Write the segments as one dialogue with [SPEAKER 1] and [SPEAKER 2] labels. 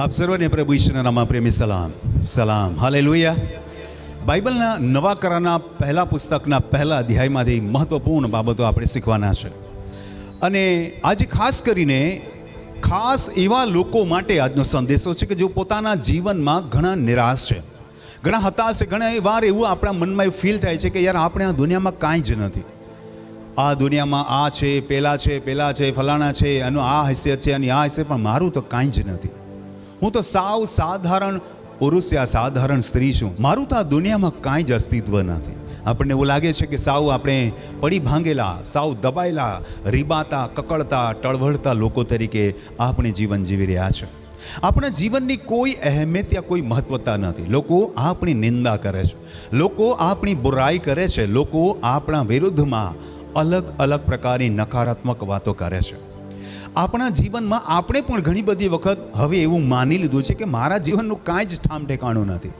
[SPEAKER 1] આપ સર્વને પ્રભુ ઈશ્વરના નામમાં પ્રેમી સલામ સલામ. હાલેલુયા. બાઇબલના નવા કરાના પહેલા પુસ્તકના પહેલા અધ્યાયમાંથી મહત્વપૂર્ણ બાબતો આપણે શીખવાના છે. અને આજે ખાસ કરીને ખાસ એવા લોકો માટે આજનો સંદેશો છે કે જે પોતાના જીવનમાં ઘણા નિરાશ છે. ઘણા હતાશ છે, ઘણા વાર એવું આપણા મનમાં ફીલ થાય છે કે યાર આપણે આ દુનિયામાં કાંઈ જ નથી. આ દુનિયામાં આ છે, પેલા છે પેલા છે, ફલાણા છે એનું આ હૈસિયત છે અને આ હૈસિયત પણ મારું તો કાંઈ જ નથી. હું તો સાવ સાધારણ પુરુષ યા સાધારણ સ્ત્રી છું. મારું તો આ દુનિયામાં કાંઈ જ અસ્તિત્વ નથી. આપણને એવું લાગે છે કે સાવ આપણે પડી ભાંગેલા, સાવ દબાયેલા, રીબાતા, કકળતા, ટળવળતા લોકો તરીકે આપણે જીવન જીવી રહ્યા છે. આપણા જીવનની કોઈ અહેમિયત યા કોઈ મહત્વતા નથી. લોકો આપણી નિંદા કરે છે. લોકો આપણી બુરાઈ કરે છે. લોકો આપણા વિરુદ્ધમાં અલગ અલગ પ્રકારની નકારાત્મક વાતો કરે છે. આપણા જીવનમાં આપણે પણ ઘણી બધી વખત હવે એવું માની લીધું છે કે મારા જીવનનું કાંઈ જ ઠામ ઠેકાણું નથી.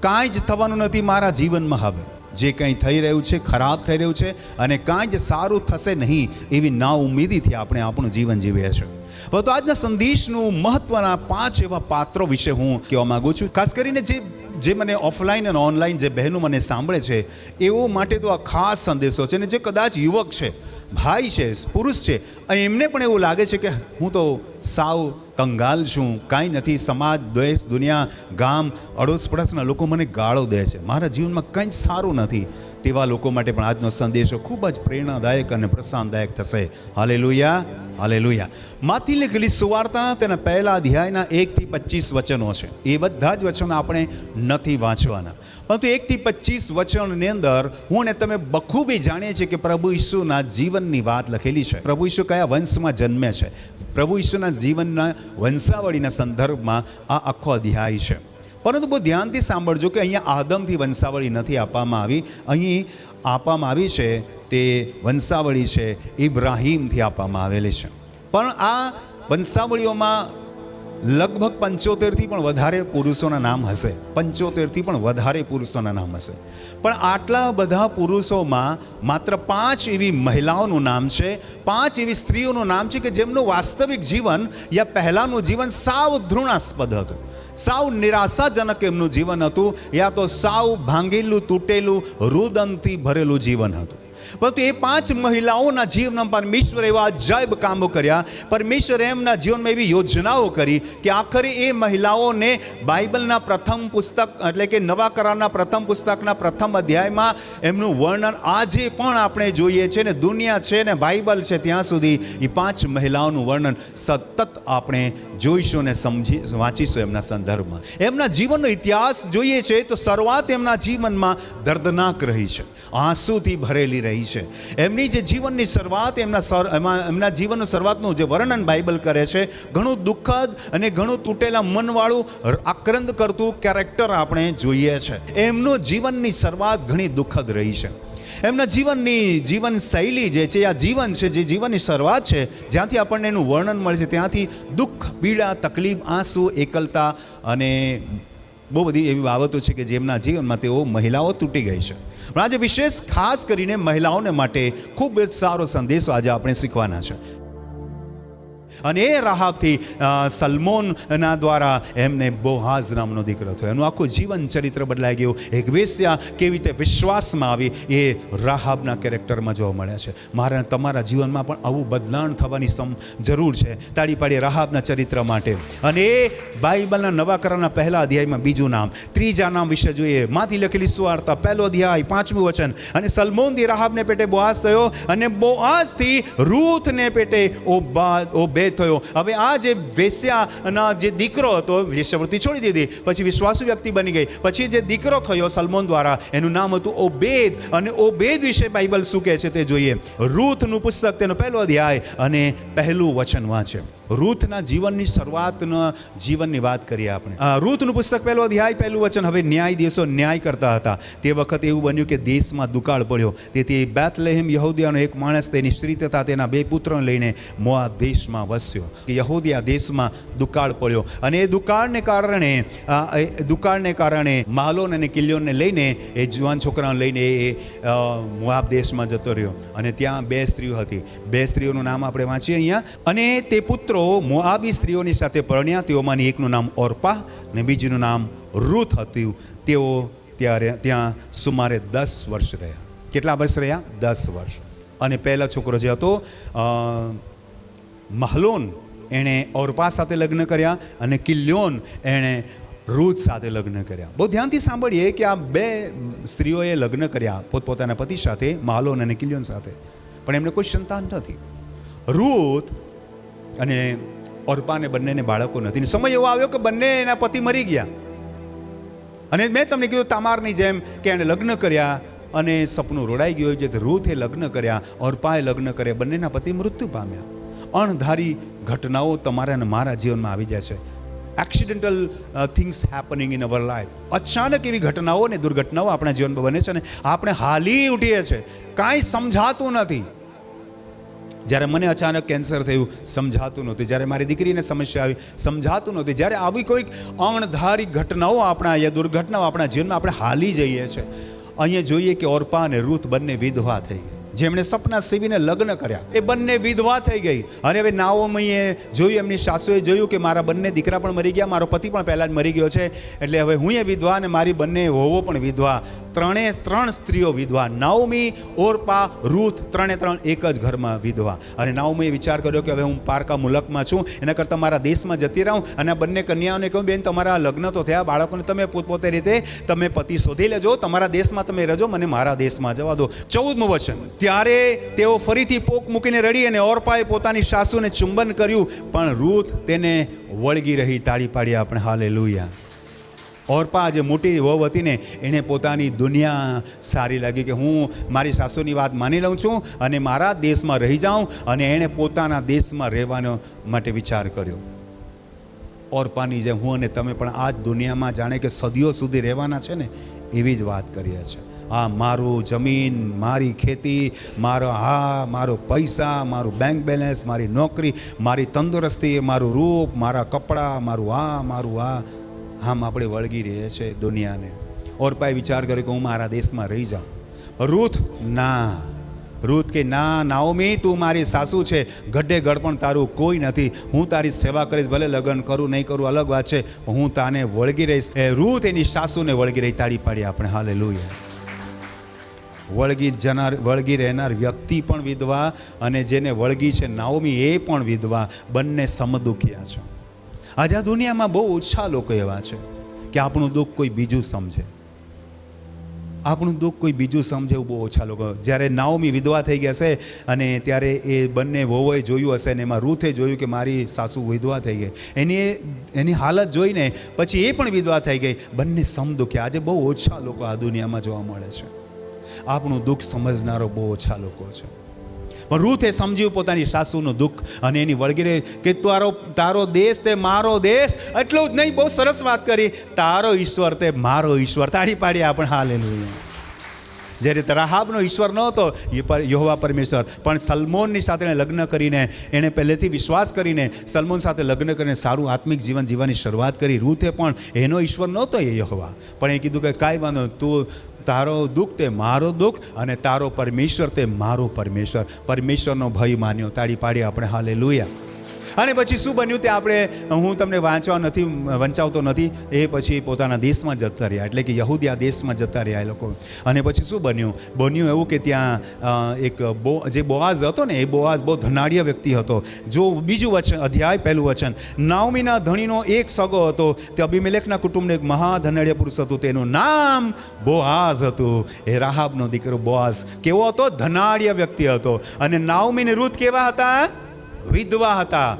[SPEAKER 1] કાંઈ જ થવાનું નથી મારા જીવનમાં હવે. જે કંઈ થઈ રહ્યું છે, ખરાબ થઈ રહ્યું છે અને કાંઈ જ સારું થશે નહીં એવી ના ઉમેદીથી આપણે આપણું જીવન જીવીએ છીએ. પરંતુ આજના સંદેશનું મહત્વના પાંચ એવા પાત્રો વિશે હું કહેવા માગું છું. ખાસ કરીને જે જે મને ઓફલાઈન અને ઓનલાઈન જે બહેનો મને સાંભળે છે એવો માટે તો આ ખાસ સંદેશો છે અને જે કદાચ યુવક છે ભાઈ છે, પુરુષ છે. અને એમને પણ એવું લાગે છે કે હું તો સાવ કંગાલ છું, કાંઈ નથી, સમાજ, દેશ, દુનિયા, ગામ અડોસ પડોશના લોકો મને ગાળો દે છે. મારા જીવનમાં કંઈ સારું નથી. તેવા લોકો માટે પણ આજનો સંદેશો ખૂબ જ પ્રેરણાદાયક અને પ્રસાનદાયક થશે. હાલે લુયા હાલે લુયા માથી લખેલી સુવાર્તા તેના પહેલા અધ્યાયના એકથી પચીસ વચનો છે. એ બધા જ વચનો આપણે નથી વાંચવાના. પરંતુ એકથી પચીસ વચનની અંદર હું ને તમે બખૂબી જાણીએ છીએ કે પ્રભુ ઈસુના જીવનની વાત લખેલી છે. પ્રભુ ઈસુ કયા વંશમાં જન્મે છે? પ્રભુ ઈસુના જીવનના વંશાવળીના સંદર્ભમાં આ આખો અધ્યાય છે. પરંતુ બહુ ધ્યાનથી સાંભળજો કે અહીંયા આદમથી વંશાવળી નથી આપવામાં આવી. અહીં આપવામાં આવી છે તે વંશાવળી છે, ઇબ્રાહીમથી આપવામાં આવેલી છે. પણ આ વંશાવળીઓમાં લગભગ પંચોતેરથી પણ વધારે પુરુષોના નામ હશે. પંચોતેરથી પણ વધારે પુરુષોના નામ હશે. પણ આટલા બધા પુરુષોમાં માત્ર પાંચ એવી મહિલાઓનું નામ છે, પાંચ એવી સ્ત્રીઓનું નામ છે કે જેમનું વાસ્તવિક જીવન યા પહેલાંનું જીવન સાવ ધૃણાસ્પદ હતું. સાવ નિરાશાજનક એમનું જીવન હતું. યા તો સાવ ભાંગેલું તૂટેલું રુદનથી ભરેલું જીવન હતું. પરંતુ એ પાંચ મહિલાઓના જીવનમાં પરમેશ્વર એવા અજાયબ કામો કર્યા. પરમેશ્વરે એમના જીવનમાં એવી યોજનાઓ કરી કે આખરે એ મહિલાઓને બાઇબલના પ્રથમ પુસ્તક, એટલે કે નવા કરારના પ્રથમ પુસ્તકના પ્રથમ અધ્યાયમાં એમનું વર્ણન આજે પણ આપણે જોઈએ છે ને દુનિયા છે ને બાઇબલ છે ત્યાં સુધી એ પાંચ મહિલાઓનું વર્ણન સતત આપણે જોઈશું ને સમજી, વાંચીશું એમના સંદર્ભમાં. એમના જીવનનો ઇતિહાસ જોઈએ છે તો શરૂઆત એમના જીવનમાં દર્દનાક રહી છે. આંસુથી ભરેલી રહી છે. એમની જે જીવનની શરૂઆત, એમના એમાં, એમના જીવનનું શરૂઆતનું જે વર્ણન બાઇબલ કરે છે, ઘણું દુઃખદ અને ઘણું તૂટેલા મનવાળું આક્રંદ કરતું કેરેક્ટર આપણે જોઈએ છે. એમનું જીવનની શરૂઆત ઘણી દુઃખદ રહી છે. એમના જીવનની, જીવન શૈલી જે છે, આ જીવન છે, જે જીવનની શરૂઆત છે, જ્યાંથી આપણને એનું વર્ણન મળે છે, ત્યાંથી દુઃખ, પીડા, તકલીફ, આંસુ, એકલતા અને બહુ બધી એવી બાબતો છે કે જેમના જીવનમાં તેઓ મહિલાઓ તૂટી ગઈ છે. પણ આજે વિશેષ ખાસ કરીને મહિલાઓને માટે ખૂબ જ સારો સંદેશો આજે આપણે શીખવાના છે. અને એ રાહબથી સલમોનના દ્વારા એમને બોહાઝ નામનો દીકરો થયો. એનું આખું જીવન ચરિત્ર બદલાઈ ગયું. એક વેશ્યા કેવી રીતે વિશ્વાસમાં આવી, એ રાહાબના કેરેક્ટરમાં જોવા મળે છે. મારા તમારા જીવનમાં પણ આવું બદલાણ થવાની સમ, જરૂર છે. તાળી પાડી રાહાબના ચરિત્ર માટે. અને એ બાઇબલના નવા કરારના પહેલા અધ્યાયમાં બીજું નામ, ત્રીજા નામ વિશે જોઈએ. માથી લખેલી સુવાર્તા, પહેલો અધ્યાય, પાંચમું વચન. અને સલમોનથી રાહાબને પેટે બોઆઝ થયો અને બોઆઝથી રૂથને પેટે ઓબા થયો. હવે આ જે વેશ્યાના જે દીકરો હતો, વેશ્યાવૃત્તિ છોડી દીધી. પછી વિશ્વાસુ વ્યક્તિ બની ગઈ. પછી જે દીકરો થયો સલમોન દ્વારા, એનું નામ હતું ઓબેદ. અને ઓબેદ વિશે બાઇબલ શું કહે છે તે જોઈએ. રૂથનું પુસ્તક તેનો પહેલો અધ્યાય અને પહેલું વચન વાંચે. રૂથના જીવનની શરૂઆતના જીવનની વાત કરીએ આપણે. રૂથનું પુસ્તક પહેલો અધ્યાય, પહેલું વચન. હવે ન્યાયાધીશો ન્યાય કરતા હતા. તે વખતે એવું બન્યું કે દેશમાં દુકાળ પડ્યો. તેથી બેથલેહેમ યહૂદિયાનો એક માણસ તેની સ્ત્રી તથા તેના બે પુત્રોને લઈને મોઆબ દેશમાં વસ વસ્યો. કે આ દેશમાં દુકાળ પડ્યો. અને એ દુકાળને કારણે દુકાળને કારણે માલોન અને કિલ્યોને લઈને, એ જુવાન છોકરાઓને લઈને એ મુઆબ દેશમાં જતો રહ્યો. અને ત્યાં બે સ્ત્રીઓ હતી. બે સ્ત્રીઓનું નામ આપણે વાંચીએ અહીંયા. અને તે પુત્રો મુઆબી સ્ત્રીઓની સાથે પરણ્યા. તેઓમાંની એકનું નામ ઓરપા અને બીજીનું નામ રૂથ હતું. તેઓ ત્યારે, ત્યાં સુમારે દસ વર્ષ રહ્યા. કેટલા વર્ષ રહ્યા? દસ વર્ષ. અને પહેલો છોકરો જે હતો મહલોન એણે ઓરપા સાથે લગ્ન કર્યા અને કિલ્યોન એણે રૂથ સાથે લગ્ન કર્યા. બહુ ધ્યાનથી સાંભળીએ કે આ બે સ્ત્રીઓએ લગ્ન કર્યા પોતપોતાના પતિ સાથે, મહાલોન અને કિલ્યોન સાથે. પણ એમને કોઈ સંતાન નથી. રૂથ અને ઓરપાને બંનેને બાળકો નથી. સમય એવો આવ્યો કે બંને એના પતિ મરી ગયા. અને મેં તમને કીધું તામારની જેમ કે એણે લગ્ન કર્યા અને સપનું રોડાઈ ગયું જે રૂથે લગ્ન કર્યા, ઓરપાએ લગ્ન કર્યા, બંનેના પતિ મૃત્યુ પામ્યા. અણધારી ઘટનાઓ તમારા અને મારા જીવનમાં આવી જાય છે. Accidental things happening in our life અચાનક એવી ઘટનાઓ અને દુર્ઘટનાઓ આપણા જીવનમાં બને છે અને આપણે હાલી ઉઠીએ છીએ કાંઈ સમજાતું નથી. જ્યારે મને અચાનક કેન્સર થયું, સમજાતું નહોતું. જ્યારે મારી દીકરીને સમસ્યા આવી, સમજાતું નહોતું. જ્યારે આવી કોઈક અણધારી ઘટનાઓ આપણા યા દુર્ઘટનાઓ આપણા જીવનમાં આપણે હાલી જઈએ છીએ અહીંયા જોઈએ કે ઓરપા અને રૂથ બંને વિધવા થઈ ગઈ જેમણે સપના સીવીને લગ્ન કર્યા. એ બંને વિધવા થઈ ગઈ. અને હવે નાઓમીએ જોયું, એમની સાસુએ જોયું કે મારા બંને દીકરા પણ મરી ગયા, મારો પતિ પણ પહેલાં જ મરી ગયો છે. એટલે હવે હું એ વિધવા અને મારી બંને વહુઓ પણ વિધવા. ત્રણે ત્રણ સ્ત્રીઓ વિધવા. નાઓમી, ઓરપા, રૂથ ત્રણે ત્રણ એક જ ઘરમાં વિધવા. અને નાઓમીએ વિચાર કર્યો કે હવે હું પારકા મુલકમાં છું. એના કરતાં મારા દેશમાં જતી રહું અને બંને કન્યાઓને કહું, બેન, તમારા લગ્ન તો થયા. બાળકોને તમે પોતપોતે રીતે તમે પતિ શોધી લેજો. તમારા દેશમાં તમે રહેજો. મને મારા દેશમાં જવા દો. ચૌદમું વચન. ત્યારે તેઓ ફરીથી પોક મૂકીને રડી અને ઓરપાએ પોતાની સાસુને ચુંબન કર્યું, પણ રૂથ તેને વળગી રહી, તાળી પાડી આપણે. હાલે લુયા ઓરપા જે મોટી વહુ હતી ને એણે પોતાની દુનિયા સારી લાગી કે હું મારી સાસુની વાત માની લઉં છું અને મારા દેશમાં રહી જાઉં અને એણે પોતાના દેશમાં રહેવાનો માટે વિચાર કર્યો. ઓરપાની જેમ હું અને તમે પણ આ જ દુનિયામાં જાણે કે સદીઓ સુધી રહેવાના છે ને, એવી જ વાત કરીએ છીએ આ મારું જમીન, મારી ખેતી, મારો હા મારો પૈસા, મારું બેંક બેલેન્સ મારી નોકરી, મારી તંદુરસ્તી, મારું રૂપ, મારા કપડાં, મારું આ મારું આ, આમ આપણે વળગી રહીએ છીએ દુનિયાને. ઓરપાએ વિચાર કર્યો કે હું મારા દેશમાં રહી જાઉં. રૂથ ના. રૂથ કે ના નાઓમી તું મારી સાસુ છે. ગઢે ગઢ પણ તારું કોઈ નથી. હું તારી સેવા કરીશ, ભલે લગ્ન કરું, નહીં કરું, અલગ વાત છે. હું તાને વળગી રહીશ. એ રૂથ એની સાસુને વળગી રહી, તાળી પાડી આપણે. હાલે વળગી જનાર વળગી રહેનાર વ્યક્તિ પણ વિધવા અને જેને વળગી છે નાઓમી એ પણ વિધવા. બંને સમદુખિયા છે. આજે દુનિયામાં બહુ ઓછા લોકો એવા છે કે આપણું દુઃખ કોઈ બીજું સમજે. આપણું દુઃખ કોઈ બીજું સમજે એવું બહુ ઓછા લોકો. જ્યારે નાઓમી વિધવા થઈ ગયા છે અને ત્યારે એ બંને વોવોએ જોયું હશે ને એમાં રૂથે જોયું કે મારી સાસુ વિધવા થઈ ગઈ. એની એની હાલત જોઈને પછી એ પણ વિધવા થઈ ગઈ. બંને સમદુખ્યા. આજે બહુ ઓછા લોકો આ દુનિયામાં જોવા મળે છે. આપણું દુઃખ સમજનારો બહુ ઓછા લોકો છે. પણ રૂથે સમજ્યું પોતાની સાસુનું દુઃખ અને એની વળગીરે કે તારો તારો દેશ તે મારો દેશ, એટલું જ નહીં, બહુ સરસ વાત કરી. તારો ઈશ્વર તે મારો ઈશ્વર. તાળી પાડી આપણે હાલેલું જ્યારે રાહાબનો ઈશ્વર નહોતો એ પર, યહોવા પરમેશ્વર. પણ સલમોનની સાથે લગ્ન કરીને, એણે પહેલેથી વિશ્વાસ કરીને સલમોન સાથે લગ્ન કરીને સારું આત્મિક જીવન જીવવાની શરૂઆત કરી. રૂથે પણ એનો ઈશ્વર નહોતો એ યહોવા. પણ એ કીધું કે, કાંઈ વાંધો તું તારો દુઃખ તે મારો દુઃખ અને તારો પરમેશ્વર તે મારો પરમેશ્વર. પરમેશ્વરનો ભય માન્યો. તાળી પાડી આપણે. હાલે અને પછી શું બન્યું તે આપણે, હું તમને વાંચવા નથી, વંચાવતો નથી, એ પછી પોતાના દેશમાં જતા રહ્યા, એટલે કે યહૂદિયા દેશમાં જતા રહ્યા એ લોકો. અને પછી શું બન્યું? બન્યું એવું કે ત્યાં એક બો, જે બોઆઝ હતો ને, એ બોઆઝ બહુ ધનાઢ્ય વ્યક્તિ હતો. જો બીજું વચન, અધ્યાય, પહેલું વચન. નાવમીના ધણીનો એક સગો હતો, તે અભિમેલેકના કુટુંબનો એક મહાધનાઢ્ય પુરુષ હતું, તેનું નામ બોઆઝ હતું. એ રાહાબનો દીકરો બોઆઝ. કેવો હતો? ધનાઢ્ય વ્યક્તિ હતો. અને નાવમીને રૂત કેવા હતા? વિધવા હતા.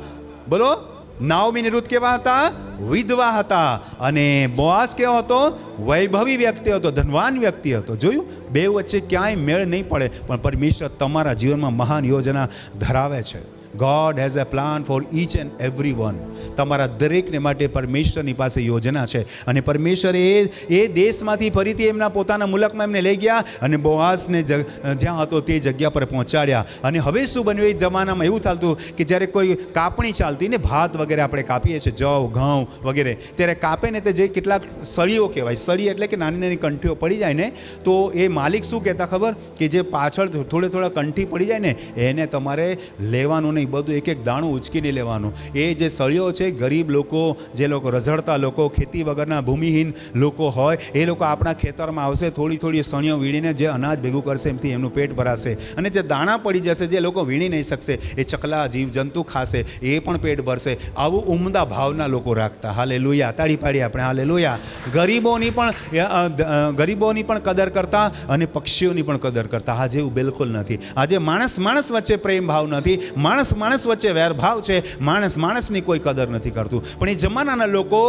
[SPEAKER 1] બોલો, નાઓમી રૂત કેવા હતા? વિધવા હતા. અને બોઆસ કેવો હતો? વૈભવી વ્યક્તિ હતો, ધનવાન વ્યક્તિ હતો. જોયું? બે વચ્ચે ક્યાંય મેળ નહીં પડે, પણ પરમેશ્વર તમારા જીવનમાં મહાન યોજના ધરાવે છે. God has a plan for each and every one તમારા દરેકને માટે પરમેશ્વરની પાસે યોજના છે. અને પરમેશ્વર એ એ દેશમાંથી ફરીથી એમના પોતાના મુલકમાં એમને લઈ ગયા અને બોઆસને જ્યાં હતો તે જગ્યા પર પહોંચાડ્યા. અને હવે શું બન્યું? એ જમાનામાં એવું ચાલતું કે જ્યારે કોઈ કાપણી ચાલતી ને ભાત વગેરે આપણે કાપીએ છીએ, જવ, ઘઉં વગેરે, ત્યારે કાપે ને તે જે કેટલાક સળીઓ કહેવાય. સળી એટલે કે નાની નાની કંઠીઓ પડી જાય ને, તો એ માલિક શું કહેતા ખબર? કે જે પાછળ થોડે થોડા કંઠી પડી જાય ને, એને તમારે લેવાનું નહીં, બધું એક એક દાણું ઉચકીને લેવાનું. એ જે સળિયો છે, ગરીબ લોકો, જે લોકો રઝળતા લોકો, ખેતી વગરના ભૂમિહીન લોકો હોય, એ લોકો આપણા ખેતરમાં આવશે, થોડી થોડી સળીઓ વીણીને જે અનાજ ભેગું કરશે, એમથી એમનું પેટ ભરાશે. અને જે દાણા પડી જશે, જે લોકો વીણી નહીં શકશે, એ ચકલા, જીવજંતુ ખાશે, એ પણ પેટ ભરશે. આવું ઉમદા ભાવના લોકો રાખતા. હાલે લુયા તાળી પાડી આપણે. હાલે લુયા ગરીબોની પણ ગરીબોની પણ કદર કરતા અને પક્ષીઓની પણ કદર કરતા. આજે એવું બિલકુલ નથી. આજે માણસ માણસ વચ્ચે પ્રેમ ભાવ નથી. માણસ માણસ વચ્ચે વેરભાવ છે, માણસ માણસની કોઈ કદર નથી કરતું. પણ એ જમાનાના લોકો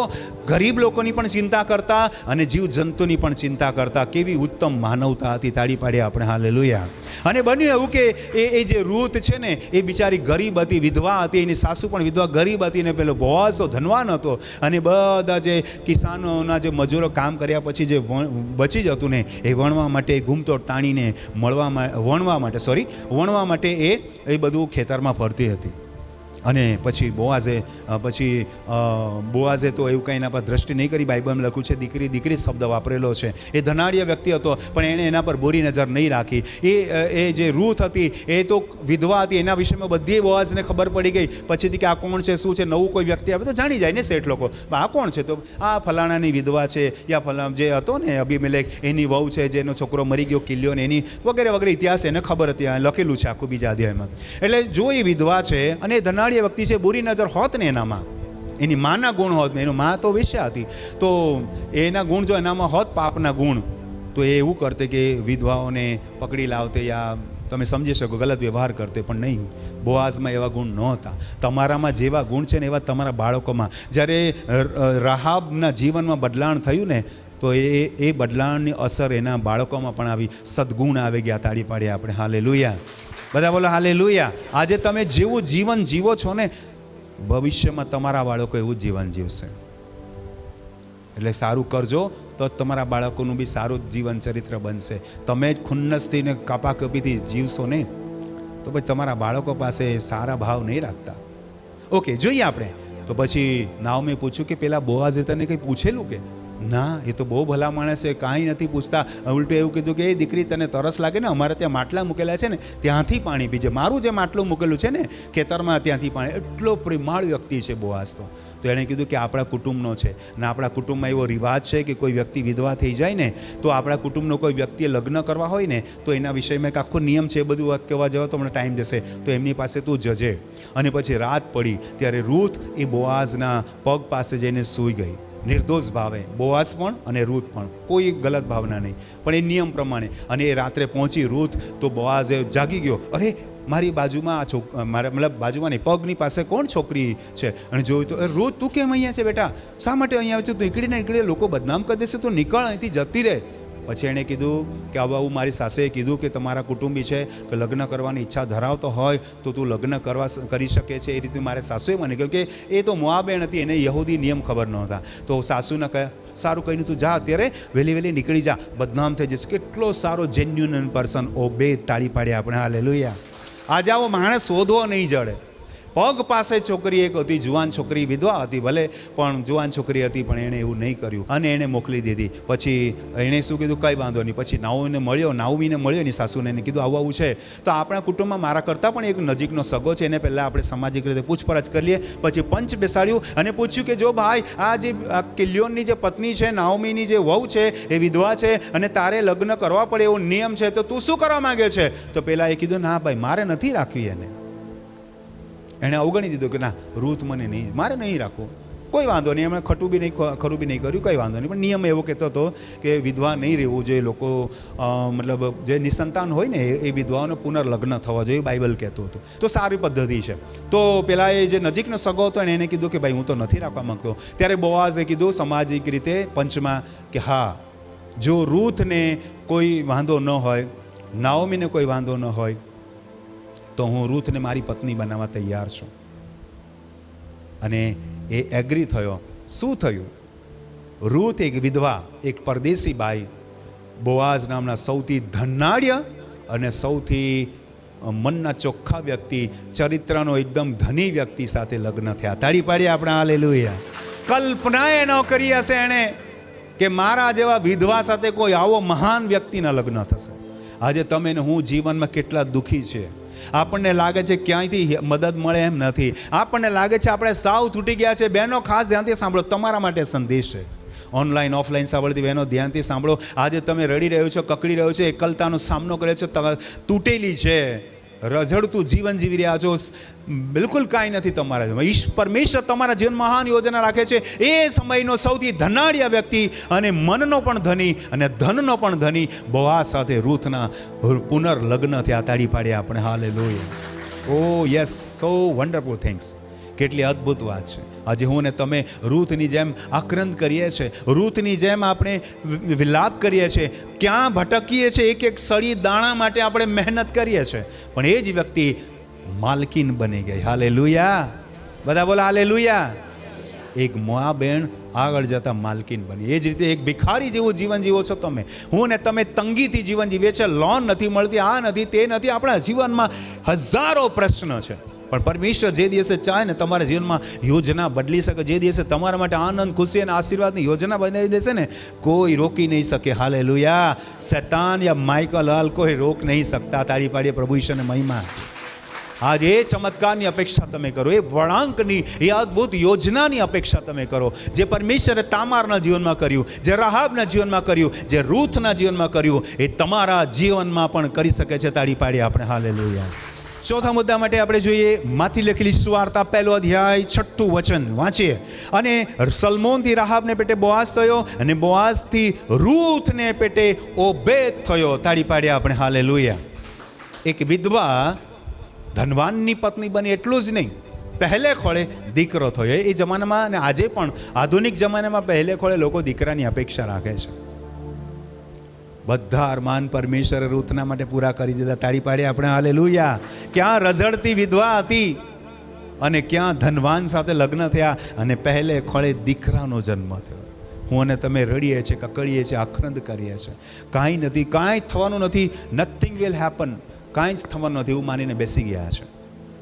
[SPEAKER 1] ગરીબ લોકોની પણ ચિંતા કરતા અને જીવજંતુની પણ ચિંતા કરતા. કેવી ઉત્તમ માનવતા હતી, તાળી પાડી આપણે. હાલે લોયા અને બન્યું એવું કે એ એ જે રૂત છે ને, એ બિચારી ગરીબ હતી, વિધવા હતી, એની સાસુ પણ વિધવા ગરીબ હતી ને, પેલો બોઆઝ તો ધનવાન હતો. અને બધા જે કિસાનોના જે મજૂરો કામ કર્યા પછી જે બચી જતું ને, એ વણવા માટે ઘૂમતો તાણીને મળવા વણવા માટે સોરી વણવા માટે એ એ બધું ખેતરમાં ફરતી હતી. અને પછી બોઆઝે પછી બોઆઝે તો એવું કંઈ એના પર દ્રષ્ટિ નહીં કરી. બાઇબલમાં લખ્યું છે, દીકરી દીકરી શબ્દ વાપરેલો છે. એ ધનાઢ્ય વ્યક્તિ હતો, પણ એણે એના પર બોરી નજર નહીં રાખી. એ એ જે રૂથ હતી, એ તો વિધવા હતી. એના વિષયમાં બધી બોઆઝને ખબર પડી ગઈ. પછીથી કે આ કોણ છે, શું છે, નવું કોઈ વ્યક્તિ આવે તો જાણી જાય ને શેઠ લોકો. આ કોણ છે? તો, આ ફલાણાની વિધવા છે. યા ફલા, જે હતો ને અભિમિલેખ એની વહુ છે, જેનો છોકરો મરી ગયો કિલ્યો ને એની વગેરે વગેરે ઇતિહાસ એને ખબર હતી. લખેલું છે આખું બીજા અધ્યાયમાં. એટલે જો એ વિધવા છે અને એ ધનાઢ્ય વ્યક્તિ છે, બુરી નજર હોત ને એનામાં, એની માના ગુણ હોત એનું મા તો વેશ્યા હતી. તો એના ગુણ જો એનામાં હોત, પાપના ગુણ, તો એ એવું કરતે કે વિધવાઓને પકડી લાવતે યા તમે સમજી શકો, ગલત વ્યવહાર કરતે, પણ નહીં. બોઆઝમાં એવા ગુણ નહોતા. તમારામાં જેવા ગુણ છે ને, એવા તમારા બાળકોમાં. જ્યારે રાહાબના જીવનમાં બદલાણ થયું ને, તો એ એ બદલાણની અસર એના બાળકોમાં પણ આવી. સદગુણ આવી ગયા, તાળી પાડ્યા આપણે. હાલે લુયા બધા બોલો હાલે લુયા આજે તમે જેવું જીવન જીવો છો ને, ભવિષ્યમાં તમારા બાળકો એવું જીવન જીવશે. એટલે સારું કરજો, તો તમારા બાળકોનું બી સારું જીવન ચરિત્ર બનશે. તમે જ ખુન્નસથી ને કાપાકપીથી જીવશો ને, તો પછી તમારા બાળકો પાસે સારા ભાવ નહીં રાખતા. ઓકે, જોઈએ આપણે. તો પછી નાવમે પૂછ્યું કે પેલા બોઆઝે તને કંઈ પૂછેલું કે? ના, એ તો બહુ ભલા માણસ કાંઈ નથી પૂછતા. ઉલટું એવું કીધું કે, એ દીકરી તને તરસ લાગે ને? અમારે ત્યાં માટલા મૂકેલા છે ને, ત્યાંથી પાણી પીજે. મારું જે માટલું મૂકેલું છે ને, ખેતરમાં ત્યાંથી પાણી. એટલો પ્રેમાળ વ્યક્તિ છે બોઆઝ તો. તો એણે કીધું કે, આપણા કુટુંબનો છે. ને આપણા કુટુંબમાં એવો રિવાજ છે કે, કોઈ વ્યક્તિ વિધવા થઈ જાય ને, તો આપણા કુટુંબનો કોઈ વ્યક્તિએ લગ્ન કરવા હોય ને, તો એના વિષયમાં એક આખો નિયમ છે એ બધું વાત કહેવા જવા, તો મને ટાઈમ જશે. તો એમની પાસે તું જજે. અને પછી રાત પડી, ત્યારે રૂથ એ બોઆઝના પગ પાસે જઈને સૂઈ ગઈ. નિર્દોષ ભાવે બોવાસ પણ અને રૂથ પણ. કોઈ ગલત ભાવના નહીં. પણ એ નિયમ પ્રમાણે, અને એ રાત્રે પહોંચી રૂથ તો બોઆઝે જાગી ગયો. અરે, મારી બાજુમાં આ છોક મારા, મતલબ બાજુમાં નહીં પગની પાસે કોણ છોકરી છે? અને જોયું તો રોજ તું કેમ અહીંયા છે બેટા? શા માટે અહીંયા આવે છે? તું નીકળીને નીકળીને લોકો બદનામ કરી દેશે, તો નીકળ અહીંથી જતી રહે. પછી એણે કીધું કે આવું આવું મારી સાસુએ કીધું કે તમારા કુટુંબી છે કે લગ્ન કરવાની ઈચ્છા ધરાવતો હોય તો તું લગ્ન કરવા કરી શકે છે. એ રીતે મારે સાસુએ મને કહ્યું કે એ તો મોઆબેન હતી, એને યહૂદી નિયમ ખબર નહોતા. તો સાસુને કહે સારું કહીને તું જા અત્યારે, વહેલી વહેલી નીકળી જા, બદનામ થઈ જશે કેટલો સારો જેન્યુન પર્સન ઓ બે તાળી પાડી આપણે. આ લેલુયા આજે આવો માણસ શોધવો નહીં જડે. પગ પાસે છોકરી, એક હતી જુવાન છોકરી વિધવા હતી ભલે, પણ જુવાન છોકરી હતી, પણ એણે એવું નહીં કર્યું. અને એણે મોકલી દીધી. પછી એણે શું કીધું? કંઈ વાંધો નહીં. પછી નાઉને મળ્યો નાઉમીને મળ્યો એની સાસુને એને કીધું, આવું આવું છે. તો આપણા કુટુંબમાં મારા કરતાં પણ એક નજીકનો સગો છે, એને પહેલાં આપણે સામાજિક રીતે પૂછપરછ કરી લઈએ. પછી પંચ બેસાડ્યું અને પૂછ્યું કે, જો ભાઈ, આ જે કિલ્યોનની જે પત્ની છે, નાઓમીની જે વહુ છે, એ વિધવા છે અને તારે લગ્ન કરવા પડે એવો નિયમ છે, તો તું શું કરવા માંગે છે? તો પેલા એ કીધું, ના ભાઈ, મારે નથી રાખવી એને. એણે અવગણી દીધું કે ના રૂથ મને નહીં, મારે નહીં રાખવું. કોઈ વાંધો નહીં, એમણે ખટું બી નહીં ખરું બી નહીં કર્યું, કંઈ વાંધો નહીં. પણ નિયમ એવો કહેતો હતો કે વિધવા નહીં રહેવું જોઈએ, લોકો મતલબ જે નિસંતાન હોય ને એ- વિધવાઓને પુનર્લગ્ન થવા જોઈએ, બાઇબલ કહેતું હતું. તો સારી પદ્ધતિ છે. તો પેલા એ જે નજીકનો સગો હતો એને એને કીધું કે ભાઈ, હું તો નથી રાખવા માગતો. ત્યારે બોઆઝે કીધું સામાજિક રીતે, પંચમાં કે હા, જો રૂથને કોઈ વાંધો ન હોય, નાઓમીને કોઈ વાંધો ન હોય તો હું રૂથને મારી પત્ની બનાવવા તૈયાર છું. અને એ એગ્રી થયો. શું થયું? રૂથ એક વિધવા, એક પરદેશી બાઈ, બોઆઝ નામના સૌથી ધનાઢ્ય અને સૌથી મનના ચોખ્ખા વ્યક્તિ, ચરિત્રનો એકદમ ધની વ્યક્તિ સાથે લગ્ન થયા. તાળી પાડી આપણે આ લેલુયા કલ્પનાએ ન કરી હશે એણે કે મારા જેવા વિધવા સાથે કોઈ આવો મહાન વ્યક્તિના લગ્ન થશે. આજે તમે હું જીવનમાં કેટલા દુઃખી છે આપણને લાગે છે ક્યાંયથી મદદ મળે એમ નથી. આપણને લાગે છે આપણે સાવ તૂટી ગયા છે. બહેનો, ખાસ ધ્યાનથી સાંભળો. તમારા માટે સંદેશ છે. ઓનલાઈન ઓફલાઈન સાંભળતી બહેનો, ધ્યાનથી સાંભળો. આજે તમે રડી રહ્યો છો, કકડી રહ્યો છો, એકલતાનો સામનો કર્યો છો તૂટેલી છે. રઝળતું જીવન જીવી રહ્યા છો. બિલકુલ કાંઈ નથી તમારા જીવનમાં પરમેશ્વર તમારા જીવન મહાન યોજના રાખે છે. એ સમયનો સૌથી ધનાઢ્ય વ્યક્તિ અને મનનો પણ ધની અને ધનનો પણ ધની બોઆ સાથે રૂથના પુનર્લગ્ન થયા, તાળી પાડ્યા આપણે. હાલે લોહી ઓ, યસ. સો વન્ડરફુલ થિંગ્સ કેટલી અદ્ભુત વાત છે. આજે હું ને તમે રૂથની જેમ આક્રંદ કરીએ છીએ રૂથની જેમ આપણે વિલાપ કરીએ છીએ ક્યાં ભટકીએ છીએ એક એક સળી દાણા માટે આપણે મહેનત કરીએ છીએ પણ એ જ વ્યક્તિ માલકીન બની ગઈ. હાલે લુયા બધા બોલા હાલે લુયા એક મોઆ બેન આગળ જતા માલકીન બની. એ જ રીતે એક ભિખારી જેવું જીવન જીવો છો તમે. હું ને તમે તંગીથી જીવન જીવીએ છીએ. લોન નથી મળતી, આ નથી, તે નથી. આપણા જીવનમાં હજારો પ્રશ્ન છે. પણ પરમેશ્વર જે દિવસે ચાહે ને તમારા જીવનમાં યોજના બદલી શકે, જે દિવસે તમારા માટે આનંદ, ખુશી અને આશીર્વાદની યોજના બનાવી દેશે ને, કોઈ રોકી નહીં શકે. હાલે લુયા શેતાન યા માઇકલ હાલ કોઈ રોક નહીં શકતા. તાળી પાડીએ પ્રભુ ઈશ્વરને મહિમા. આજે એ ચમત્કારની અપેક્ષા તમે કરો. એ વળાંકની, એ અદ્ભુત યોજનાની અપેક્ષા તમે કરો. જે પરમેશ્વરે તામારના જીવનમાં કર્યું, જે રાહાબના જીવનમાં કર્યું, જે રૂથના જીવનમાં કર્યું, એ તમારા જીવનમાં પણ કરી શકે છે. તાળી પાડી આપણે. હાલે ચોથા મુદ્દા માટે આપણે જોઈએ, માથી લખેલી સુવાર્તા, પહેલો અધ્યાય, છઠ્ઠું વચન વાંચીએ. અને સલમોનથી રાહાબને પેટે બોઆઝ થયો અને બોઆઝથી રૂથને પેટે ઓબેદ થયો. તાળી પાડ્યા આપણે. હાલે એક વિધવા ધનવાનની પત્ની બની એટલું જ નહીં. પહેલે ખોળે દીકરો થયો. એ જમાનામાં અને આજે પણ આધુનિક જમાનામાં પહેલે ખોળે લોકો દીકરાની અપેક્ષા રાખે છે. બધા અરમાન પરમેશ્વરે રૂથના માટે પૂરા કરી દીધા. તાળી પાડી આપણે. હાલે લુયા ક્યાં રઝળતી વિધવા હતી અને ક્યાં ધનવાન સાથે લગ્ન થયા અને પહેલે ખોળે દીકરાનો જન્મ થયો. હું અને તમે રડીએ છીએ, કકડીએ છીએ આક્રંદ કરીએ છીએ. કાંઈ નથી, કાંઈ થવાનું નથી. નથિંગ વિલ હેપન કાંઈ જ થવાનું નથી. એવું માનીને બેસી ગયા છે.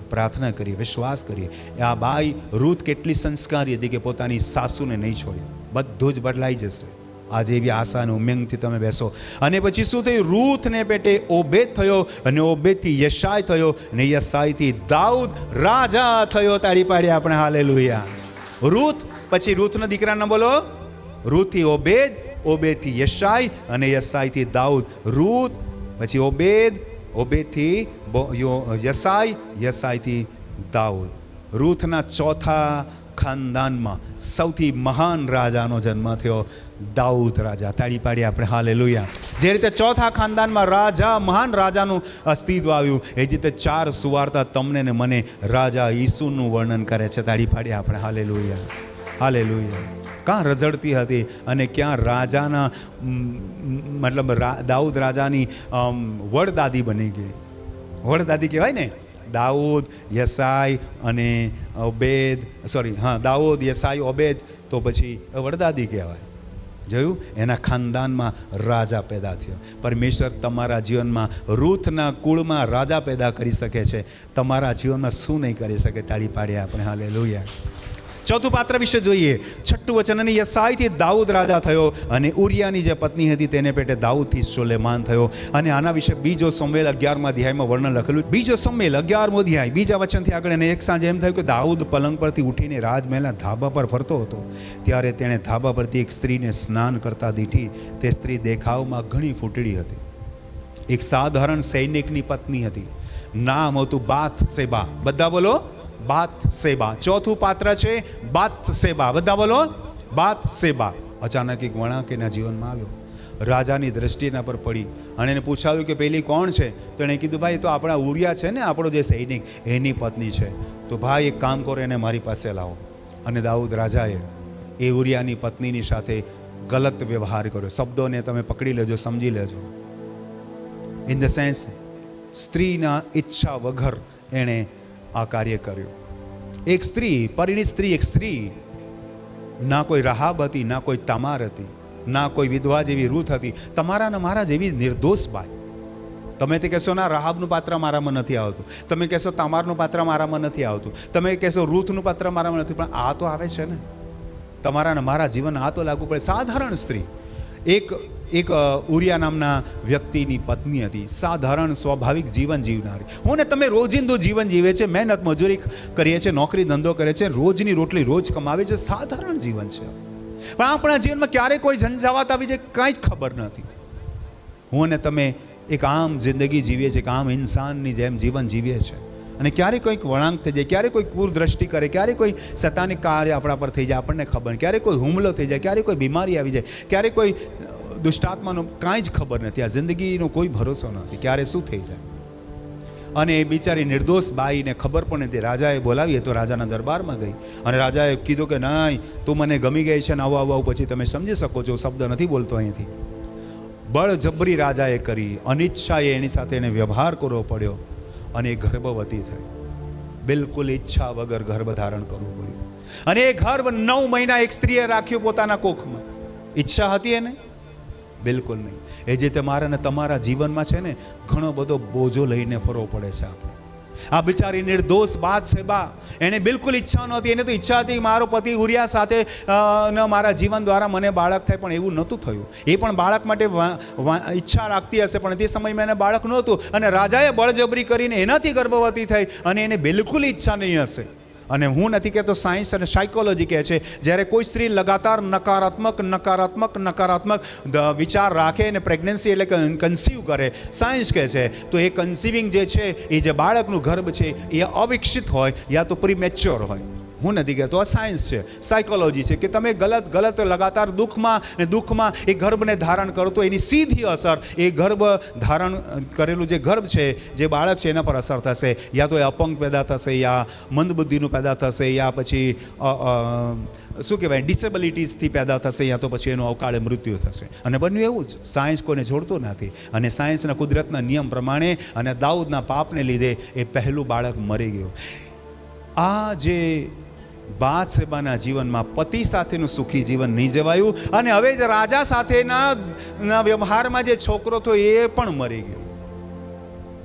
[SPEAKER 1] પ્રાર્થના કરીએ, વિશ્વાસ કરીએ. આ બાઈ રૂથ કેટલી સંસ્કારી હતી કે પોતાની સાસુને નહીં છોડી બધું જ બદલાઈ જશે. આજે એવી આશા અને ઉમેંગથી તમે બેસો. અને પછી શું થયું? રૂથને પેટે ઓબેદ થયો અને ઓબેદથી યશાય થયો અને યશાયથી દાઉદ રાજા થયો તાળી પાડી આપણે. હાલે રૂથ, પછી રૂથના દીકરાના બોલો. રૂથી ઓબેદ, ઓબેદથી યશાય અને યશાયથી દાઉદ. રૂથ, પછી ઓબેદ, ઓબેદથી બો- યો- યસાય યસાયથી દાઉદ. રૂથના ચોથા ખાનદાનમાં સૌથી મહાન રાજાનો જન્મ થયો દાઉદ રાજા. તાળી પાડી આપણે. હાલે જે રીતે ચોથા ખાનદાનમાં રાજા, મહાન રાજાનું અસ્તિત્વ આવ્યું, એ જ રીતે ચાર સુવાર્તા તમને ને મને રાજા ઈસુનું વર્ણન કરે છે. તાળી પાડી આપણે. હાલે હાલે ક્યાં રઝળતી હતી અને ક્યાં રાજાના મતલબ દાઉદ રાજાની વડદાદી બની ગઈ. વડદાદી કહેવાય ને? દાઉદ, યસાઈ અને ઓબેદ સોરી હા, દાઉદ, યસાઈ, ઓબેદ તો પછી વડદાદી કહેવાય. જોયું? એના ખાનદાનમાં રાજા પેદા થયો. પરમેશ્વર તમારા જીવનમાં રૂથના કુળમાં રાજા પેદા કરી શકે છે. તમારા જીવનમાં શું નહીં કરી શકે તાળી પાડીએ આપણે? હાલે ચોથું પાત્ર વિશે જોઈએ. છઠ્ઠું વચન અને યસાઈથી દાઉદ રાજા થયો અને ઉરિયાની જે પત્ની હતી તેને પેટે દાઉદથી સુલેમાન થયો. અને આના વિશે બીજો સંમેલ અગિયારમાં અધ્યાયમાં વર્ણન લખેલું બીજો સંમેલ અગિયારમો અધ્યાય. બીજા વચનથી આગળ અને એક સાંજે એમ થયું કે દાઉદ પલંગ પરથી ઉઠીને રાજમહેલના ધાબા પર ફરતો હતો. ત્યારે તેણે ધાબા પરથી એક સ્ત્રીને સ્નાન કરતા દીઠી તે સ્ત્રી દેખાવમાં ઘણી ફૂટડી હતી. એક સાધારણ સૈનિકની પત્ની હતી. નામ હતું બાથ સેબા બધા બોલો? બાથ સેબા ચોથું પાત્ર છે બાત સેબા બધા બોલો. બાથ સેબા અચાનક એક વળાંક એના જીવનમાં આવ્યો. રાજાની દ્રષ્ટિ એના પર પડી અને એને પૂછાવ્યું કે પેલી કોણ છે? તો એણે કીધું, ભાઈ તો આપણા ઉરિયા છે ને, આપણો જે સૈનિક, એની પત્ની છે. તો ભાઈ, એક કામ કરો, એને મારી પાસે લાવો. અને દાઉદ રાજાએ એ ઉરિયાની પત્નીની સાથે ગલત વ્યવહાર કર્યો. શબ્દોને તમે પકડી લેજો, સમજી લેજો. ઇન ધ સેન્સ સ્ત્રીના ઈચ્છા વગર એણે આ કાર્ય કર્યું. એક સ્ત્રી, પરિણીત સ્ત્રી, એક સ્ત્રી. ના કોઈ રહાબ હતી, ના કોઈ તમાર હતી, ના કોઈ વિધવા જેવી રૂથ હતી. તમારા ને મારા જેવી નિર્દોષ બાઈ. તમે તે કહેશો, ના, રહાબનું પાત્ર મારામાં નથી આવતું. તમે કહેશો, તમારનું પાત્ર મારામાં નથી આવતું. તમે કહેશો, રૂથનું પાત્ર મારામાં નથી. પણ આ તો આવે છે ને. તમારા ને મારા જીવન આ તો લાગુ પડે. સાધારણ સ્ત્રી, એક એક ઉરિયા નામના વ્યક્તિની પત્ની હતી. સાધારણ સ્વાભાવિક જીવન જીવનારી. હું ને તમે રોજિંદુ જીવન જીવે છે, મહેનત મજૂરી કરીએ છીએ, નોકરી ધંધો કરે છે રોજની રોટલી રોજ કમાવે છે, સાધારણ જીવન છે. પણ આપણા જીવનમાં ક્યારે કોઈ ઝંઝાવાત આવી જાય કાંઈ જ ખબર નથી. હું અને તમે એક આમ જિંદગી જીવીએ છીએ, એક આમ ઇન્સાનની જેમ જીવન જીવીએ છીએ. અને ક્યારેક કોઈક વળાંક થઈ જાય, ક્યારે કોઈ ક્રૂર દ્રષ્ટિ કરે, ક્યારે કોઈ સતાનિક કાર્ય આપણા પર થઈ જાય, આપણને ખબર ક્યારેક ક્યારે કોઈ હુમલો થઈ જાય, ક્યારે કોઈ બીમારી આવી જાય, ક્યારે કોઈ દુષ્ટાત્માનો કાંઈ જ ખબર નથી. આ જિંદગીનો કોઈ ભરોસો નથી. ક્યારે શું થઈ જાય? અને એ બિચારી નિર્દોષ બાઈને ખબર પણ નથી. રાજાએ બોલાવીએ તો રાજાના દરબારમાં ગઈ. અને રાજાએ કીધું કે નહીં તું મને ગમી ગઈ છે ને આવું આવું પછી તમે સમજી શકો છો. શબ્દ નથી બોલતો અહીંથી. બળજબરી રાજાએ કરી. અનિચ્છાએ એની સાથે એને વ્યવહાર કરવો પડ્યો અને એ ગર્ભવતી થઈ. બિલકુલ ઈચ્છા વગર ગર્ભ ધારણ કરવું પડ્યું. અને એ ગર્ભ નવ મહિના એક સ્ત્રીએ રાખ્યું પોતાના કોખમાં. ઈચ્છા હતી એને? બિલકુલ નહીં. એ જે તમારા ને તમારા જીવનમાં છે ને, ઘણો બધો બોજો લઈને ફરવો પડે છે આપણે. આ બિચારી નિર્દોષ બાદ છે બા, એને બિલકુલ ઈચ્છા નહોતી, એને તો ઈચ્છા હતી મારો પતિ ઉરિયા સાથે ન મારા જીવન દ્વારા મને બાળક થાય, પણ એવું નહોતું થયું. એ પણ બાળક માટે ઈચ્છા રાખતી હશે, પણ તે સમયમાં એને બાળક નહોતું. અને રાજાએ બળજબરી કરીને એનાથી ગર્ભવતી થઈ, અને એને બિલકુલ ઈચ્છા નહીં હશે. અને હું નથી કહેતો સાયન્સ અને સાયકોલોજી કહે છે, જ્યારે કોઈ સ્ત્રી લગાતાર નકારાત્મક નકારાત્મક નકારાત્મક વિચાર રાખે અને પ્રેગ્નન્સી એટલે કન્સીવ કરે. સાયન્સ કહે છે, તો એ કન્સીવિંગ જે છે, એ જે બાળકનું ગર્ભ છે, એ અવિકસિત હોય યા તો પ્રીમેચ્યોર હોય. હું નથી કહેતો, આ સાયન્સ છે સાયકોલોજી છે, કે તમે ગલત ગલત લગાતાર દુઃખમાં ને દુઃખમાં એ ગર્ભને ધારણ કરો તો એની સીધી અસર, એ ગર્ભ ધારણ કરેલું જે ગર્ભ છે, જે બાળક છે, એના પર અસર થશે. યા તો એ અપંગ પેદા થશે, યા મંદબુદ્ધિનું પેદા થશે, યા પછી શું કહેવાય ડિસેબિલિટીઝથી પેદા થશે, યા તો પછી એનું અવકાળે મૃત્યુ થશે. અને બન્યું એવું જ સાયન્સ કોઈને જોડતું નથી. અને સાયન્સના કુદરતના નિયમ પ્રમાણે અને દાઉદના પાપને લીધે એ પહેલું બાળક મરી ગયું. આ જે બાદશેબાના જીવનમાં પતિ સાથેનું સુખી જીવન નહીં જવાયું. અને હવે જ રાજા સાથેના વ્યવહારમાં જે છોકરો થયો એ પણ મરી ગયો.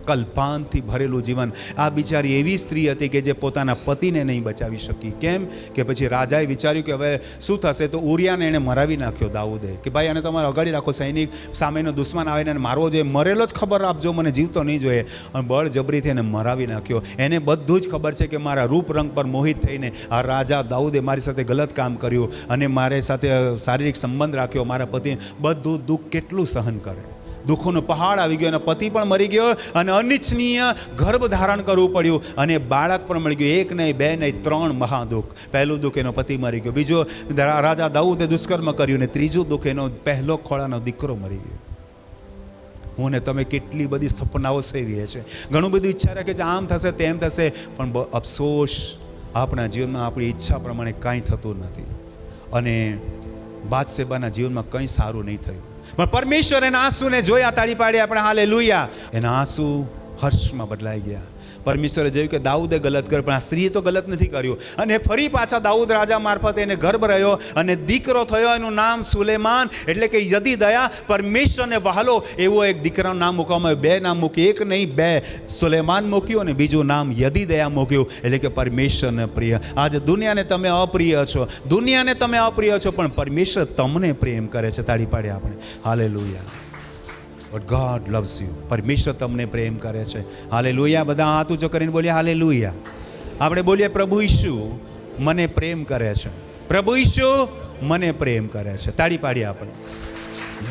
[SPEAKER 1] કલ્પાંતથી ભરેલું જીવન. આ બિચારી એવી સ્ત્રી હતી કે જે પોતાના પતિને નહીં બચાવી શકી. કેમ? કે પછી રાજાએ વિચાર્યું કે હવે શું થશે? તો ઉરિયાને એણે મરાવી નાખ્યો દાઉદે. કે ભાઈ, આને તમારે અગાડી રાખો સૈનિક, સામેનો દુશ્મન આવે ને એને મારવો જોઈએ. મરેલો જ ખબર આપજો, મને જીવતો નહીં જોઈએ. અને બળજબરીથી એને મરાવી નાખ્યો. એને બધું જ ખબર છે કે મારા રૂપ રંગ પર મોહિત થઈને આ રાજા દાઉદે મારી સાથે ગલત કામ કર્યું અને મારી સાથે શારીરિક સંબંધ રાખ્યો. મારા પતિ બધું દુઃખ કેટલું સહન કરે. દુઃખોનો પહાડ આવી ગયો અને પતિ પણ મરી ગયો અને અનિચ્છનીય ગર્ભ ધારણ કરવું પડ્યું અને બાળક પણ મળી ગયું. એક નહીં, બે નહીં, ત્રણ મહાદુઃખ. પહેલું દુઃખ એનો પતિ મરી ગયો. બીજો રાજા દાઉદે દુષ્કર્મ કર્યું ને ત્રીજું દુઃખ એનો પહેલો ખોળાનો દીકરો મરી ગયો. હું ને તમે કેટલી બધી સપનાઓ સેવીએ છે ઘણું બધું ઈચ્છા રાખે છે, આમ થશે, તેમ થશે, પણ અફસોસ આપણા જીવનમાં આપણી ઈચ્છા પ્રમાણે કાંઈ થતું નથી. અને બાદશેબાના જીવનમાં કંઈ સારું નહીં થયું. પણ પરમેશ્વર એના આંસુને જોયા, તાળી પાડી આપણે હાલે લુયા એના આંસુ હર્ષમાં બદલાઈ ગયા. પરમેશ્વરે જોયું કે દાઉદે ગલત કર્યું, પણ આ સ્ત્રીએ તો ગલત નથી કર્યું. અને ફરી પાછા દાઉદ રાજા મારફતે એને ગર્ભ રહ્યો અને દીકરો થયો, એનું નામ સુલેમાન. એટલે કે યદી દયા, પરમેશ્વરને વહાલો, એવો એક દીકરાનું નામ મૂકવામાં આવ્યું. બે નામ મૂક્યું, એક નહીં, બે. સુલેમાન મૂક્યું અને બીજું નામ યદી દયા મૂક્યું. એટલે કે પરમેશ્વરને પ્રિય. આજે દુનિયાને તમે અપ્રિય છો. દુનિયાને તમે અપ્રિય છો, પણ પરમેશ્વર તમને પ્રેમ કરે છે. તાળી પાડે આપણે. હાલે બટ ગોડ લવ્સ યુ પરમેશ્વર તમને પ્રેમ કરે છે. હાલે લુયા બધા હાથ ઊંચો કરીને બોલીએ હાલે લુયા આપણે બોલીએ, પ્રભુ ઈશુ, મને પ્રેમ કરે છે. પ્રભુ ઈશુ, મને પ્રેમ કરે છે. તાળી પાડીએ આપણે.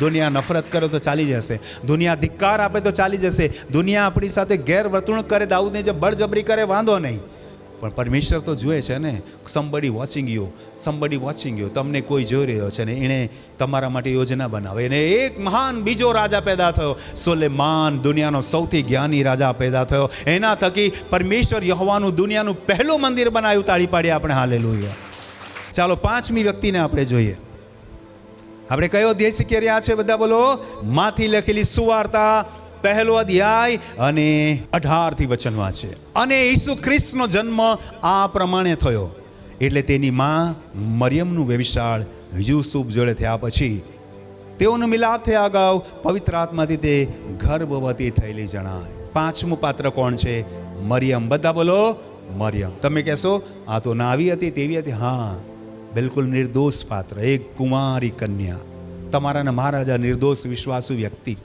[SPEAKER 1] દુનિયા નફરત કરે તો ચાલી જશે. દુનિયા ધિક્કાર આપે તો ચાલી જશે. દુનિયા આપણી સાથે ગેરવર્તણૂક કરે, દાઉદને જે બળજબરી કરે, વાંધો નહીં. પણ પરમેશ્વર તો જુએ છે ને somebody watching you somebody watching you તમને કોઈ જોઈ રહ્યો છે ને, એણે તમારા માટે યોજના બનાવે અને એક મહાન બીજો રાજા પેદા થયો. સોલેમાન દુનિયાનો સૌથી જ્ઞાની રાજા પેદા થયો. એના થકી પરમેશ્વર યહોવાનું દુનિયાનું પહેલું મંદિર બનાવ્યું તાળી પાડી આપણે. હાલે ચાલો પાંચમી વ્યક્તિને આપણે જોઈએ. આપણે કયો અધ્યાય શીખી રહ્યા છે? બધા બોલો. માથી લખેલી સુવાર્તા પહેલો અધ્યાય અને અઢારથી વચનમાં છે. અને ઈસુ ખ્રિસ્તનો જન્મ આ પ્રમાણે થયો. એટલે તેની માં મરિયમનું વ્યવિશાળ યુસુફ જોડે થયા પછી તેઓનો મિલાપ થયા અગાઉ પવિત્ર આત્માથી તે ગર્ભવતી થયેલી જણાય. પાંચમું પાત્ર કોણ છે? મરિયમ. બધા બોલો, મરિયમ. તમે કહેશો, આ તો નાવી હતી, તેવી હતી. હા, બિલકુલ નિર્દોષ પાત્ર. એક કુમારી કન્યા. તમારા ને મારા નિર્દોષ વિશ્વાસુ વ્યક્તિ.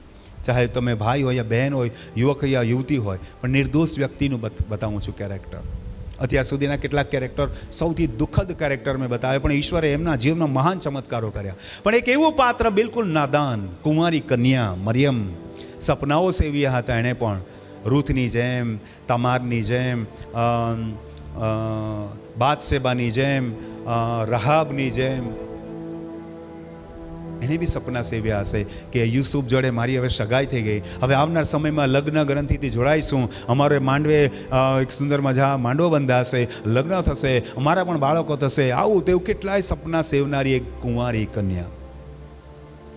[SPEAKER 1] ચાહે તમે ભાઈ હોય યા બહેન હોય, યુવક યા યુવતી હોય, પણ નિર્દોષ વ્યક્તિનું બત- બતાવું છું કેરેક્ટર અત્યાર સુધીના કેટલાક કેરેક્ટર સૌથી દુઃખદ કેરેક્ટર મેં બતાવ્યા, પણ ઈશ્વરે એમના જીવનમાં મહાન ચમત્કારો કર્યા. પણ એક એવું પાત્ર બિલકુલ નાદાન કુમારી કન્યા, મરિયમ, સપનાઓ સેવ્યા હતા એણે પણ. રૂથની જેમ, તમારની જેમ બાદશેબાની જેમ રહાબની જેમ એણે બી સપના સેવ્યા હશે કે યુસુફ જોડે મારી હવે સગાઈ થઈ ગઈ. હવે આવનાર સમયમાં લગ્ન ગ્રંથિથી જોડાઈશું. અમારે માંડવે એક સુંદર મજા માંડવો બંધાશે. લગ્ન થશે, અમારા પણ બાળકો થશે. આવું તેવું કેટલાય સપના સેવનારી એક કુંવારી કન્યા.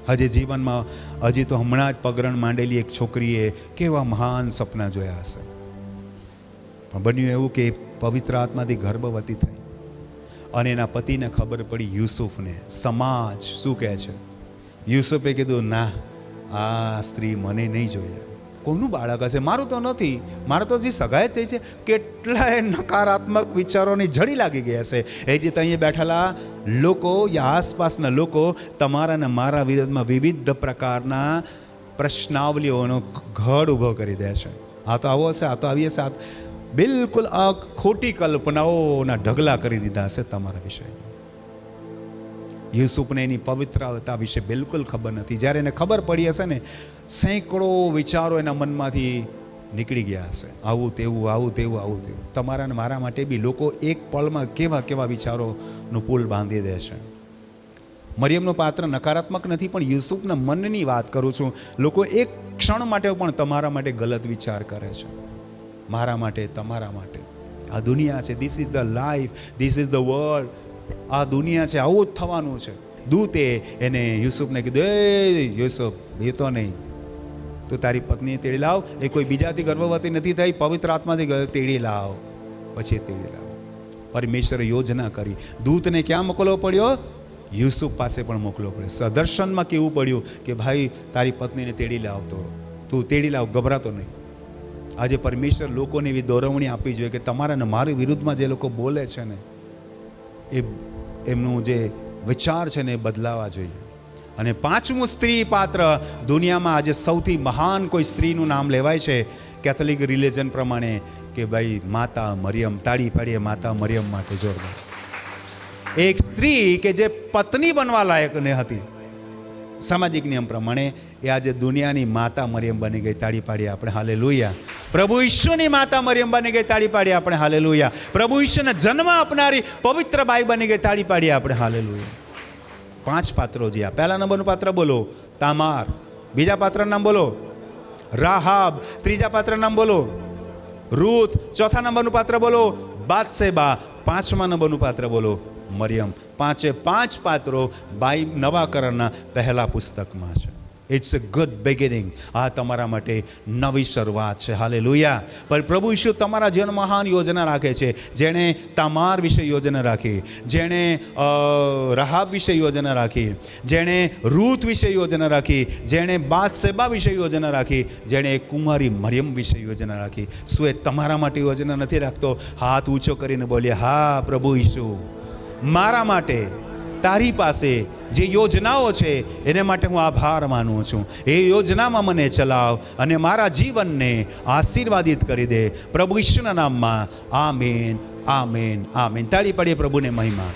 [SPEAKER 1] હજી જીવનમાં હજી તો હમણાં જ પગરણ માંડેલી એક છોકરીએ કેવા મહાન સપના જોયા હશે. પણ બન્યું એવું કે પવિત્ર આત્માથી ગર્ભવતી થઈ. અને એના પતિને ખબર પડી યુસુફને. સમાજ શું કહે છે? યુસુફે કીધું, ના, આ સ્ત્રી મને નહીં જોઈએ. કોનું બાળક હશે? મારું તો નથી. મારે તો જે સગાઈ થઈ છે. કેટલાય નકારાત્મક વિચારોની જડી લાગી ગઈ હશે. એ જે અહીંયા બેઠેલા લોકો યા આસપાસના લોકો, તમારા અને મારા વિરોધમાં વિવિધ પ્રકારના પ્રશ્નાવલીઓનો ઘડ ઊભો કરી દે છે. આ તો આવો હશે, આ તો આવી હશે આ બિલકુલ આ ખોટી કલ્પનાઓના ઢગલા કરી દીધા હશે તમારા વિશે. યુસુફને એની પવિત્રતા વિશે બિલકુલ ખબર નથી જ્યારે એને ખબર પડી હશે ને સેંકડો વિચારો એના મનમાંથી નીકળી ગયા હશે આવું તેવું આવું તેવું આવું તેવું તમારા ને મારા માટે બી લોકો એક પળમાં કેવા કેવા વિચારોનું પુલ બાંધી દે છે મરિયમનું પાત્ર નકારાત્મક નથી પણ યુસુફના મનની વાત કરું છું લોકો એક ક્ષણ માટે પણ તમારા માટે ગલત વિચાર કરે છે મારા માટે તમારા માટે આ દુનિયા છે this is the life this is the world આ દુનિયા છે, આવું જ થવાનું છે. દૂતે એને યુસુફને કીધું, એ યુસુફ એ તો નહીં. તું તારી પત્ની તેડી લાવ. એ કોઈ બીજાથી ગર્ભવતી નથી થઈ, પવિત્ર આત્માથી તેડી લાવ. પછી તેડી લાવ. પરમેશ્વરે યોજના કરી. દૂતને ક્યાં મોકલવો પડ્યો? યુસુફ પાસે પણ મોકલવો પડ્યો. સદર્શનમાં કેવું પડ્યું કે, ભાઈ, તારી પત્નીને તેડી લાવતો તું તેડી લાવ, ગભરાતો નહીં. આજે પરમેશ્વર લોકોને એવી દોરવણી આપવી જોઈએ કે, તમારા ને મારી વિરુદ્ધમાં જે લોકો બોલે છે ને એ એમનું જે વિચાર છે ને એ બદલાવા જોઈએ. અને પાંચમું સ્ત્રી પાત્ર, દુનિયામાં આજે સૌથી મહાન કોઈ સ્ત્રીનું નામ લેવાય છે કેથોલિક રિલિજન પ્રમાણે કે ભાઈ માતા મરિયમ, તાળી પાડીએ માતા મરિયમ માટે જોરદાર. એક સ્ત્રી કે જે પત્ની બનવા લાયક ને હતી. સામાજિક નિયમ પ્રમાણે એ આજે દુનિયાની માતા મરિયમ બની ગઈ, તાળી પાડીએ આપણે હાલે લોહિયા પ્રભુ ઈશ્વરની માતા મરિયમ બની ગઈ, તાળી પાડી આપણે હાલે લોહિયા પ્રભુ ઈશ્વરને જન્મ આપનારી પવિત્ર બાઈ બની ગઈ, તાળી પાડી આપણે હાલે લોહિયા પાંચ પાત્રો જ્યાં. પહેલા નંબરનું પાત્ર બોલો, તામાર. બીજા પાત્રનું નામ બોલો, રાહાબ. ત્રીજા પાત્ર નામ બોલો, રૂથ. ચોથા નંબરનું પાત્ર બોલો, બાદશેબા. પાંચમા નંબરનું પાત્ર બોલો, મરિયમ. પાંચે પાંચ પાત્રો બાઈ નવા કरणના પહેલા પુસ્તકમાં છે. ઇટ્સ અ ગુડ બિગિનિંગ આ તમારા માટે નવી શરૂઆત છે. હાલે લુયા પણ પ્રભુ ઈશુ તમારા જીવન મહાન યોજના રાખે છે. જેણે તામાર વિશે યોજના રાખી, જેણે રહાબ વિશે યોજના રાખી, જેણે રૂત વિશે યોજના રાખી, જેણે બાદશેબા વિશે યોજના રાખી, જેણે કુમારી મરિયમ વિશે યોજના રાખી. શું એ તમારા માટે યોજના નથી રાખતો? હાથ ઊંચો કરીને બોલીએ હા, પ્રભુ ઈશુ. મારા માટે તારી પાસે જે યોજનાઓ છે, એને માટે હું આભાર માનું છું. એ યોજનામાં મને ચલાવ અને મારા જીવનને આશીર્વાદિત કરી દે. પ્રભુ ઈશ્વરના નામમાં આ મેન આ મેન આ મેન તાળી પડીએ પ્રભુને મહિમા.